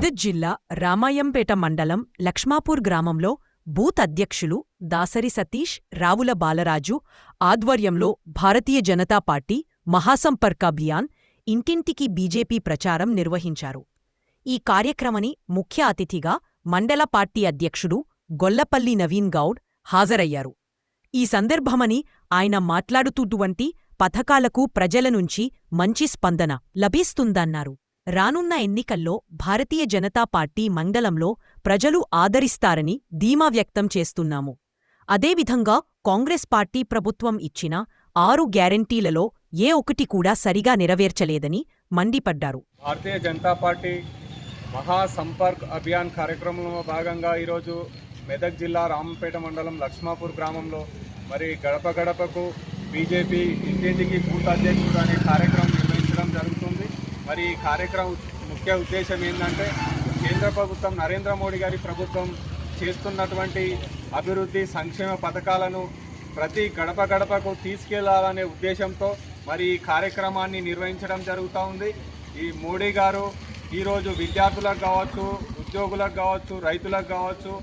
మెదక్ జిల్లా రామాయంపేట మండలం లక్ష్మాపూర్ గ్రామంలో బూత్ అధ్యక్షులు దాసరి సతీష్ రావుల బాలరాజు ఆధ్వర్యంలో భారతీయ జనతా పార్టీ మహాసంపర్క్ అభియాన్ ఇంటింటికి బీజేపీ ప్రచారం నిర్వహించారు. ఈ కార్యక్రమని ముఖ్య అతిథిగా మండల పార్టీ అధ్యక్షుడు గొల్లపల్లి నవీన్ గౌడ్ హాజరయ్యారు. ఈ సందర్భమని ఆయన మాట్లాడుతూటువంటి పథకాలకు ప్రజల నుంచి మంచి స్పందన లభిస్తుందన్నారు. రానున్న ఎన్నికల్లో భారతీయ జనతా పార్టీ మండలంలో ప్రజలు ఆదరిస్తారని ధీమా వ్యక్తం చేస్తున్నాము. అదేవిధంగా కాంగ్రెస్ పార్టీ ప్రభుత్వం ఇచ్చిన ఆరు గ్యారంటీలలో ఏ ఒకటి కూడా సరిగా నెరవేర్చలేదని మండిపడ్డారు. భారతీయ జనతా పార్టీ మహా సంపర్క్ అభియాన్ కార్యక్రమంలో భాగంగా ఈరోజు మెదక్ జిల్లా రామంపేట మండలం లక్ష్మాపూర్ గ్రామంలో మరి గడప గడపకు బీజేపీ ఇంటింటికి బూత్ అధ్యక్షుడు అనే కార్యక్రమం మరి ఈ కార్యక్రమం ముఖ్య ఉద్దేశం ఏంటంటే కేంద్ర ప్రభుత్వం నరేంద్ర మోడీ గారి ప్రభుత్వం చేస్తున్నటువంటి అభివృద్ధి సంక్షేమ పథకాలను ప్రతి గడప గడపకు తీసుకెళ్ళాలనే ఉద్దేశంతో మరి ఈ కార్యక్రమాన్ని నిర్వహించడం జరుగుతూ ఉంది. ఈ మోడీ గారు ఈరోజు విద్యార్థులకు కావచ్చు ఉద్యోగులకు కావచ్చు రైతులకు కావచ్చు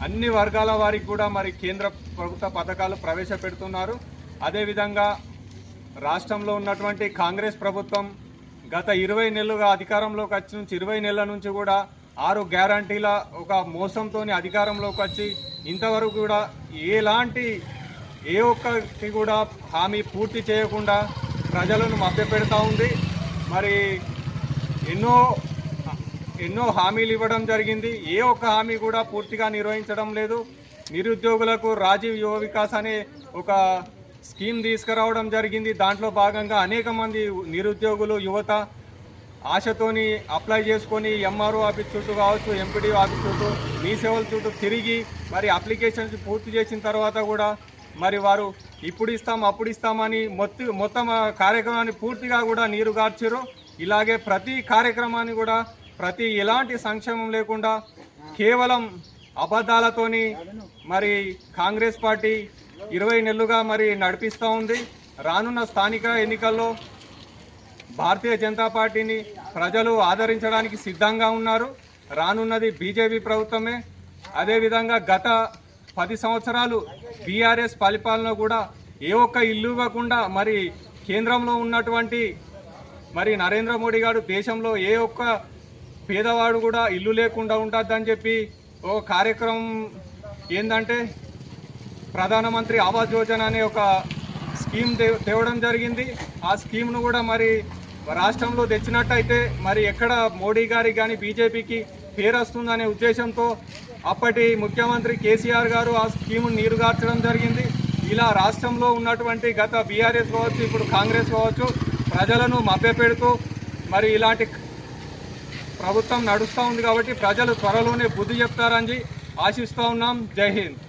అన్ని వర్గాల వారికి కూడా మరి కేంద్ర ప్రభుత్వ పథకాలు ప్రవేశపెడుతున్నారు. అదేవిధంగా రాష్ట్రంలో ఉన్నటువంటి కాంగ్రెస్ ప్రభుత్వం గత ఇరవై నెలలుగా అధికారంలోకి వచ్చి నుంచి ఇరవై నెలల నుంచి కూడా ఆరు గ్యారంటీల ఒక మోసంతో అధికారంలోకి వచ్చి ఇంతవరకు కూడా ఎలాంటి ఏ ఒక్కటి కూడా హామీ పూర్తి చేయకుండా ప్రజలను మభ్యపెడతా ఉంది. మరి ఎన్నో ఎన్నో హామీలు ఇవ్వడం జరిగింది. ఏ ఒక్క హామీ కూడా పూర్తిగా నిర్వహించడం లేదు. నిరుద్యోగులకు రాజీవ్ యువ వికాస్ అనే ఒక స్కీమ్ తీసుకురావడం జరిగింది. దాంట్లో భాగంగా అనేక మంది నిరుద్యోగులు యువత ఆశతోని అప్లై చేసుకొని ఎంఆర్ఓ ఆఫీస్ చుట్టూ కావచ్చు ఎంపీడీఓ ఆఫీస్ చుట్టూ మీ సేవల చుట్టూ తిరిగి మరి అప్లికేషన్స్ పూర్తి చేసిన తర్వాత కూడా మరి వారు ఇప్పుడు ఇస్తాం అప్పుడు ఇస్తామని మొత్తం మొత్తం కార్యక్రమాన్ని పూర్తిగా కూడా నీరు గార్చారు ఇలాగే ప్రతి కార్యక్రమాన్ని కూడా ప్రతి ఎలాంటి సంక్షేమం లేకుండా కేవలం అబద్ధాలతోని మరి కాంగ్రెస్ పార్టీ ఇరవై నెలలుగా మరి నడిపిస్తూ ఉంది. రానున్న స్థానిక ఎన్నికల్లో భారతీయ జనతా పార్టీని ప్రజలు ఆదరించడానికి సిద్ధంగా ఉన్నారు. రానున్నది బీజేపీ ప్రభుత్వమే. అదేవిధంగా గత పది సంవత్సరాలు బీఆర్ఎస్ పరిపాలన కూడా ఏ ఒక్క ఇల్లు ఇవ్వకుండా మరి కేంద్రంలో ఉన్నటువంటి మరి నరేంద్ర మోడీ గారు దేశంలో ఏ ఒక్క పేదవాడు కూడా ఇల్లు లేకుండా ఉంటుందని చెప్పి ఒక కార్యక్రమం ఏంటంటే ప్రధానమంత్రి ఆవాస్ యోజన అనే ఒక స్కీమ్ తేవడం జరిగింది. ఆ స్కీమ్ను కూడా మరి రాష్ట్రంలో తెచ్చినట్టయితే మరి ఎక్కడ మోడీ గారికి కానీ బీజేపీకి పేరు వస్తుందనే ఉద్దేశంతో అప్పటి ముఖ్యమంత్రి కేసీఆర్ గారు ఆ స్కీమ్ను నీరుగార్చడం జరిగింది. ఇలా రాష్ట్రంలో ఉన్నటువంటి గత బీఆర్ఎస్ కావచ్చు ఇప్పుడు కాంగ్రెస్ కావచ్చు ప్రజలను మభ్యపెడుతూ మరి ఇలాంటి ప్రభుత్వం నడుస్తూ ఉంది కాబట్టి ప్రజలు త్వరలోనే బుద్ధి చెప్తారని ఆశిస్తూ ఉన్నాం. జై హింద్.